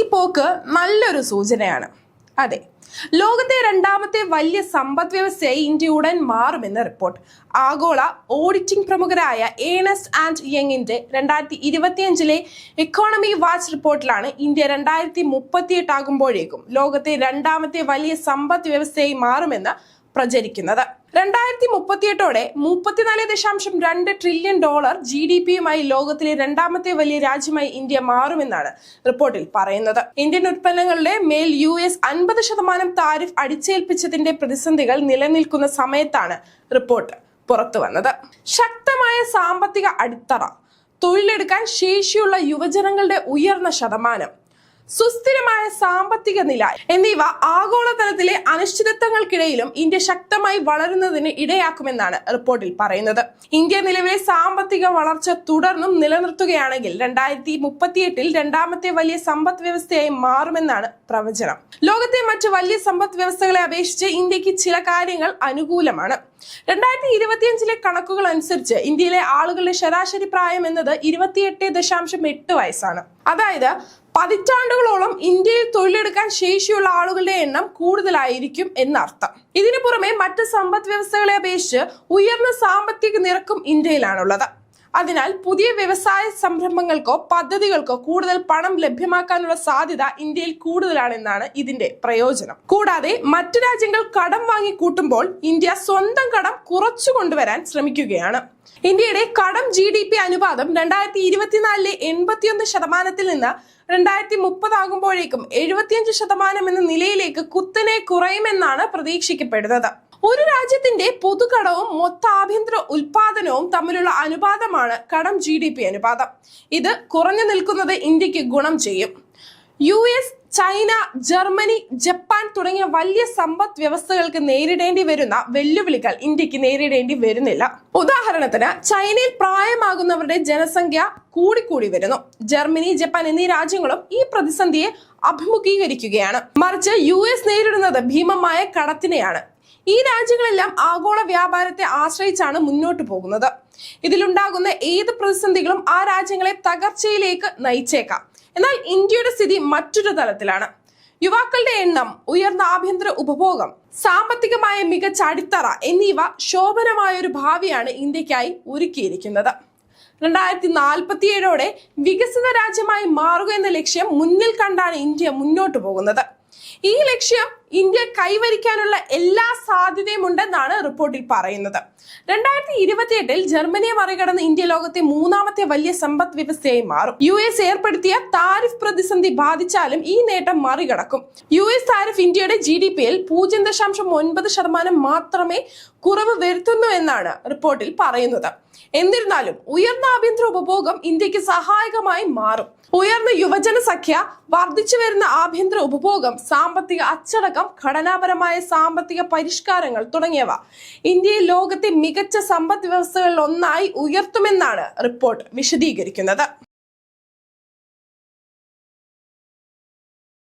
ഈ പോക്ക് നല്ലൊരു സൂചനയാണ്. അതെ. ലോകത്തെ രണ്ടാമത്തെ വലിയ സമ്പദ് വ്യവസ്ഥയായി ഇന്ത്യ ഉടൻ മാറുമെന്ന് റിപ്പോർട്ട്. ആഗോള ഓഡിറ്റിംഗ് പ്രമുഖരായ ഏണസ്റ്റ് ആൻഡ് യങ്ങിന്റെ രണ്ടായിരത്തി ഇരുപത്തിയഞ്ചിലെ എക്കോണമി വാച്ച് റിപ്പോർട്ടിലാണ് ഇന്ത്യ രണ്ടായിരത്തി മുപ്പത്തിയെട്ടാകുമ്പോഴേക്കും ലോകത്തെ രണ്ടാമത്തെ വലിയ സമ്പദ് വ്യവസ്ഥയായി മാറുമെന്ന് പ്രചരിക്കുന്നത്. രണ്ടായിരത്തി മുപ്പത്തിയെട്ടോടെ മുപ്പത്തിനാല് ദശാംശം രണ്ട് ട്രില്യൺ ഡോളർ ജി ഡി പിയുമായി ലോകത്തിലെ രണ്ടാമത്തെ വലിയ രാജ്യമായി ഇന്ത്യ മാറുമെന്നാണ് റിപ്പോർട്ടിൽ പറയുന്നത്. ഇന്ത്യൻ ഉൽപ്പന്നങ്ങളുടെ മേൽ യു എസ് അൻപത് ശതമാനം താരിഫ് അടിച്ചേൽപ്പിച്ചതിന്റെ പ്രതിസന്ധികൾ നിലനിൽക്കുന്ന സമയത്താണ് റിപ്പോർട്ട് പുറത്തു വന്നത് ശക്തമായ സാമ്പത്തിക അടിത്തറ തൊഴിലെടുക്കാൻ ശേഷിയുള്ള യുവജനങ്ങളുടെ ഉയർന്ന ശതമാനം സുസ്ഥിരമായ സാമ്പത്തിക നില എന്നിവ ആഗോളതലത്തിലെ അനിശ്ചിതത്വങ്ങൾക്കിടയിലും ഇന്ത്യ ശക്തമായി വളരുന്നതിന് ഇടയാക്കുമെന്നാണ് റിപ്പോർട്ടിൽ പറയുന്നത്. ഇന്ത്യ നിലവിലെ സാമ്പത്തിക വളർച്ച തുടർന്നും നിലനിർത്തുകയാണെങ്കിൽ രണ്ടായിരത്തി മുപ്പത്തിയെട്ടിൽ രണ്ടാമത്തെ വലിയ സമ്പദ് വ്യവസ്ഥയായി മാറുമെന്നാണ് പ്രവചനം. ലോകത്തെ മറ്റ് വലിയ സമ്പദ് വ്യവസ്ഥകളെ അപേക്ഷിച്ച് ഇന്ത്യയ്ക്ക് ചില കാര്യങ്ങൾ അനുകൂലമാണ്. രണ്ടായിരത്തി ഇരുപത്തിയഞ്ചിലെ കണക്കുകൾ അനുസരിച്ച് ഇന്ത്യയിലെ ആളുകളുടെ ശരാശരി പ്രായം എന്നത് ഇരുപത്തിയെട്ട് ദശാംശം എട്ട് വയസ്സാണ്. അതായത് പതിറ്റാണ്ടുകളോളം ഇന്ത്യയിൽ തൊഴിലെടുക്കാൻ ശേഷിയുള്ള ആളുകളുടെ എണ്ണം കൂടുതലായിരിക്കും എന്നർത്ഥം. ഇതിനു പുറമെ മറ്റ് സമ്പദ് വ്യവസ്ഥകളെ അപേക്ഷിച്ച് ഉയർന്ന സാമ്പത്തിക നിരക്കും ഇന്ത്യയിലാണുള്ളത്. അതിനാൽ പുതിയ വ്യവസായ സംരംഭങ്ങൾക്കോ പദ്ധതികൾക്കോ കൂടുതൽ പണം ലഭ്യമാക്കാനുള്ള സാധ്യത ഇന്ത്യയിൽ കൂടുതലാണെന്നാണ് ഇതിന്റെ പ്രയോജനം. കൂടാതെ മറ്റ് രാജ്യങ്ങൾ കടം വാങ്ങി കൂട്ടുമ്പോൾ ഇന്ത്യ സ്വന്തം കടം കുറച്ചു കൊണ്ടുവരാൻ ശ്രമിക്കുകയാണ്. ഇന്ത്യയുടെ കടം ജി ഡി പി അനുപാതം രണ്ടായിരത്തി ഇരുപത്തിനാലിലെ എൺപത്തിയൊന്ന് ശതമാനത്തിൽ നിന്ന് രണ്ടായിരത്തി മുപ്പതാകുമ്പോഴേക്കും എഴുപത്തിയഞ്ച് ശതമാനം എന്ന നിലയിലേക്ക് കുത്തനെ കുറയുമെന്നാണ് പ്രതീക്ഷിക്കപ്പെടുന്നത്. ഒരു രാജ്യത്തിന്റെ പൊതുകടവും മൊത്ത ആഭ്യന്തര ഉൽപാദനവും തമ്മിലുള്ള അനുപാതമാണ് കടം ജി ഡി പി അനുപാതം. ഇത് കുറഞ്ഞു നിൽക്കുന്നത് ഇന്ത്യയ്ക്ക് ഗുണം ചെയ്യും. U S China Germany Japan തുടങ്ങിയ വലിയ സമ്പദ് വ്യവസ്ഥകൾക്ക് നേരിടേണ്ടി വരുന്ന വെല്ലുവിളികൾ ഇന്ത്യയ്ക്ക് നേരിടേണ്ടി വരുന്നില്ല. ഉദാഹരണത്തിന് ചൈനയിൽ പ്രായമാകുന്നവരുടെ ജനസംഖ്യ കൂടിക്കൂടി വരുന്നു. ജർമ്മനി ജപ്പാൻ എന്നീ രാജ്യങ്ങളും ഈ പ്രതിസന്ധിയെ അഭിമുഖീകരിക്കുകയാണ്. മറിച്ച് യു എസ് നേരിടുന്നത് ഭീമമായ കടത്തിനെയാണ്. ഈ രാജ്യങ്ങളെല്ലാം ആഗോള വ്യാപാരത്തെ ആശ്രയിച്ചാണ് മുന്നോട്ട് പോകുന്നത്. ഇതിലുണ്ടാകുന്ന ഏത് പ്രതിസന്ധികളും ആ രാജ്യങ്ങളെ തകർച്ചയിലേക്ക് നയിച്ചേക്കാം. എന്നാൽ ഇന്ത്യയുടെ സ്ഥിതി മറ്റൊരു തലത്തിലാണ്. യുവാക്കളുടെ എണ്ണം ഉയർന്ന ആഭ്യന്തര ഉപഭോഗം സാമ്പത്തികമായ മികച്ച അടിത്തറ എന്നിവ ശോഭനമായ ഒരു ഭാവിയാണ് ഇന്ത്യക്കായി ഒരുക്കിയിരിക്കുന്നത്. രണ്ടായിരത്തി നാൽപ്പത്തിയേഴോടെ വികസിത രാജ്യമായി മാറുക എന്ന ലക്ഷ്യം മുന്നിൽ കണ്ടാണ് ഇന്ത്യ മുന്നോട്ട് പോകുന്നത്. ഈ ലക്ഷ്യം ഇന്ത്യ കൈവരിക്കാനുള്ള എല്ലാ സാധ്യതയും ഉണ്ടെന്നാണ് റിപ്പോർട്ടിൽ പറയുന്നത്. രണ്ടായിരത്തി ഇരുപത്തിയെട്ടിൽ ജർമ്മനിയെ മറികടന്ന് ഇന്ത്യ ലോകത്തെ മൂന്നാമത്തെ വലിയ സമ്പദ് വ്യവസ്ഥയായി മാറും. യു എസ് ഏർപ്പെടുത്തിയ താരിഫ് പ്രതിസന്ധി ബാധിച്ചാലും ഈ നേട്ടം മറികടക്കും. യു എസ് താരിഫ് ഇന്ത്യയുടെ ജി ഡി പിയിൽ പൂജ്യം ദശാംശം ഒൻപത് ശതമാനം മാത്രമേ കുറവ് വരുത്തുന്നു എന്നാണ് റിപ്പോർട്ടിൽ പറയുന്നത്. എന്നിരുന്നാലും ഉയർന്ന ആഭ്യന്തര ഉപഭോഗം ഇന്ത്യയ്ക്ക് സഹായകമായി മാറും. ഉയർന്ന യുവജന സംഖ്യ വർദ്ധിച്ചു വരുന്ന ആഭ്യന്തര ഉപഭോഗം സാമ്പത്തിക അച്ചടക്കം ഘടനാപരമായ സാമ്പത്തിക പരിഷ്കാരങ്ങൾ തുടങ്ങിയവ ഇന്ത്യയെ ലോകത്തെ മികച്ച സമ്പദ് വ്യവസ്ഥകളിൽ ഒന്നായി ഉയർത്തുമെന്നാണ് റിപ്പോർട്ട് വിശദീകരിക്കുന്നത്.